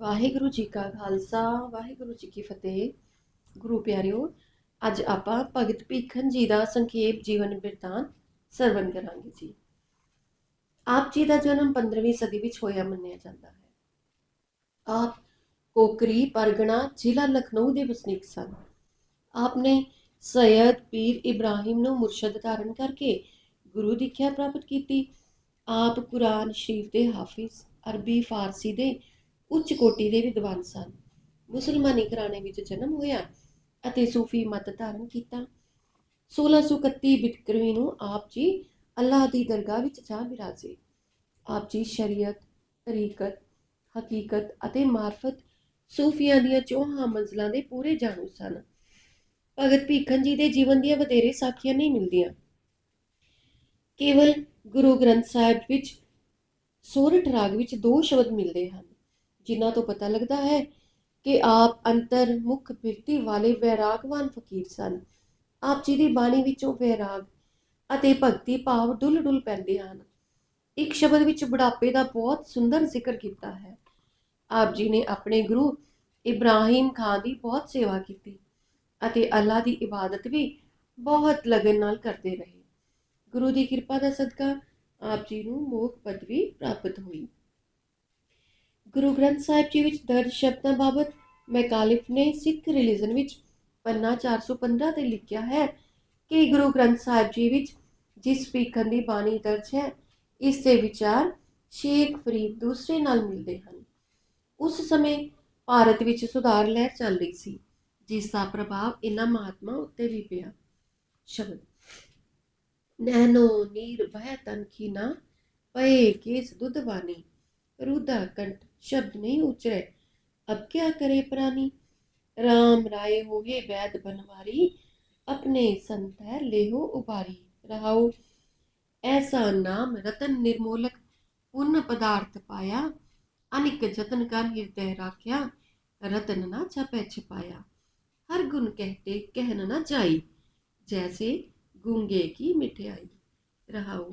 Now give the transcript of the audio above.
ਵਾਹਿਗੁਰੂ ਜੀ ਕਾ ਖਾਲਸਾ, ਵਾਹਿਗੁਰੂ ਜੀ ਕੀ ਫਤਿਹ। ਗੁਰੂ ਪਿਆਰਿਓ, ਅੱਜ ਆਪਾਂ ਭਗਤ ਭੀਖਨ ਜੀ ਦਾ ਸੰਖੇਪ ਜੀਵਨ ਬਿਰਤਾਂਤ ਸਰਵਣ ਕਰਾਂਗੇ ਜੀ। ਆਪ ਜੀ ਦਾ ਜਨਮ 15ਵੀਂ ਸਦੀ ਵਿੱਚ ਹੋਇਆ ਮੰਨਿਆ ਜਾਂਦਾ ਹੈ। ਆਪ ਕੋਕਰੀ ਪਰਗਣਾ ਜ਼ਿਲ੍ਹਾ ਲਖਨਊ ਦੇ ਵਸਨੀਕ ਸਨ। ਆਪ ਨੇ ਸੈਯਦ ਪੀਰ ਇਬਰਾਹਿਮ ਨੂੰ ਮੁਰਸ਼ਦ ਧਾਰਨ ਕਰਕੇ ਗੁਰੂ ਦੀਖਿਆ ਪ੍ਰਾਪਤ ਕੀਤੀ। ਆਪ ਕੁਰਾਨ ਸ਼ਰੀਫ ਦੇ ਹਾਫਿਜ਼, ਅਰਬੀ, ਫਾਰਸੀ ਦੇ ਉੱਚ ਕੋਟੀ ਦੇ ਵਿਦਵਾਨ ਸਨ। ਮੁਸਲਮਾਨੀ ਘਰਾਣੇ ਵਿੱਚ ਜਨਮ ਹੋਇਆ ਅਤੇ ਸੂਫੀ ਮਤ ਧਾਰਨ ਕੀਤਾ। 1631 ਬਿਕਰਵੀ ਨੂੰ ਆਪ ਜੀ ਅੱਲਾਹ ਦੀ ਦਰਗਾਹ ਵਿੱਚ ਜਾ ਬਿਰਾਜ਼ੇ। ਆਪ ਜੀ ਸ਼ਰੀਅਤ, ਤਰੀਕਤ, ਹਕੀਕਤ ਅਤੇ ਮਾਰਫਤ ਸੂਫੀਆਂ ਦੀਆਂ ਚੌਹਾਂ ਮੰਜ਼ਲਾਂ ਦੇ ਪੂਰੇ ਜਾਣੂ ਸਨ। ਭਗਤ ਭੀਖਨ ਜੀ ਦੇ ਜੀਵਨ ਦੀਆਂ ਵਧੇਰੇ ਸਾਖੀਆਂ ਨਹੀਂ ਮਿਲਦੀਆਂ। ਕੇਵਲ ਗੁਰੂ ਗ੍ਰੰਥ ਸਾਹਿਬ ਵਿੱਚ ਸੋਰਠ ਰਾਗ ਵਿੱਚ ਦੋ ਸ਼ਬਦ ਮਿਲਦੇ ਹਨ। ਜਿਨ੍ਹਾਂ ਤੋਂ ਪਤਾ ਲੱਗਦਾ ਹੈ ਕਿ ਆਪ ਅੰਤਰ ਮੁਖ ਬਿਰਤੀ ਵਾਲੇ ਵੈਰਾਗਵਾਨ ਫਕੀਰ ਸਨ। ਆਪ ਜੀ ਦੀ ਬਾਣੀ ਵਿੱਚੋਂ ਵੈਰਾਗ ਅਤੇ ਭਗਤੀ ਭਾਵ ਡੁੱਲ ਡੁੱਲ ਪੈਂਦੇ ਹਨ। ਇੱਕ ਸ਼ਬਦ ਵਿੱਚ ਬੁਢਾਪੇ ਦਾ ਬਹੁਤ ਸੁੰਦਰ ਜ਼ਿਕਰ ਕੀਤਾ ਹੈ। ਆਪ ਜੀ ਨੇ ਆਪਣੇ ਗੁਰੂ ਇਬਰਾਹੀਮ ਖਾਨ ਦੀ ਬਹੁਤ ਸੇਵਾ ਕੀਤੀ ਅਤੇ ਅੱਲਾ ਦੀ ਇਬਾਦਤ ਵੀ ਬਹੁਤ ਲਗਨ ਨਾਲ ਕਰਦੇ ਰਹੇ। ਗੁਰੂ ਦੀ ਕਿਰਪਾ ਦਾ ਸਦਕਾ ਆਪ ਜੀ ਨੂੰ ਮੋਖ ਪਦਵੀ ਪ੍ਰਾਪਤ ਹੋਈ। ਗੁਰੂ ਗ੍ਰੰਥ ਸਾਹਿਬ ਜੀ ਵਿੱਚ ਦਰਜ ਸ਼ਬਦਾਂ ਬਾਬਤ ਮੈਕਾਲਿਫ ਨੇ ਸਿੱਖ ਰਿਲੀਜਨ ਵਿੱਚ ਪੰਨਾ 415 ਤੇ ਲਿਖਿਆ ਹੈ ਕਿ ਗੁਰੂ ਗ੍ਰੰਥ ਸਾਹਿਬ ਜੀ ਵਿੱਚ ਜਿਸ ਭੀਖਨ ਦੀ ਬਾਣੀ ਦਰਜ ਹੈ, ਇਸ ਦੇ ਵਿਚਾਰ ਸ਼ੇਖ ਫਰੀਦ ਦੂਸਰੇ ਨਾਲ ਮਿਲਦੇ ਹਨ। ਉਸ ਸਮੇਂ ਭਾਰਤ ਵਿੱਚ ਸੁਧਾਰ ਲਹਿਰ ਚੱਲ ਰਹੀ ਸੀ, ਜਿਸ ਦਾ ਪ੍ਰਭਾਵ ਇਹਨਾਂ ਮਹਾਤਮਾ ਉੱਤੇ ਵੀ ਪਿਆ। ਸ਼ਬਦ ਨੈਨੋ ਨੀਰ ਬਹਿ ਤਨਖੀ ਨਾ ਪਏ ਕੇਸ ਦੁੱਧ ਬਾਣੀ रुदा कंठ शब्द नहीं उचरे अब क्या करे प्राणी? राम राय हो हे वैद बनवारी, अपने संत है लेहो उबारी रहाओ, ऐसा नाम रतन निर्मोलक, पूर्ण पदार्थ पाया, अनिक जतन कर हृदय राख्या, रतन ना छपे छपाया। हर गुण कहते कहन ना जाई, जैसे गुंगे की मिठाई। रहाऊ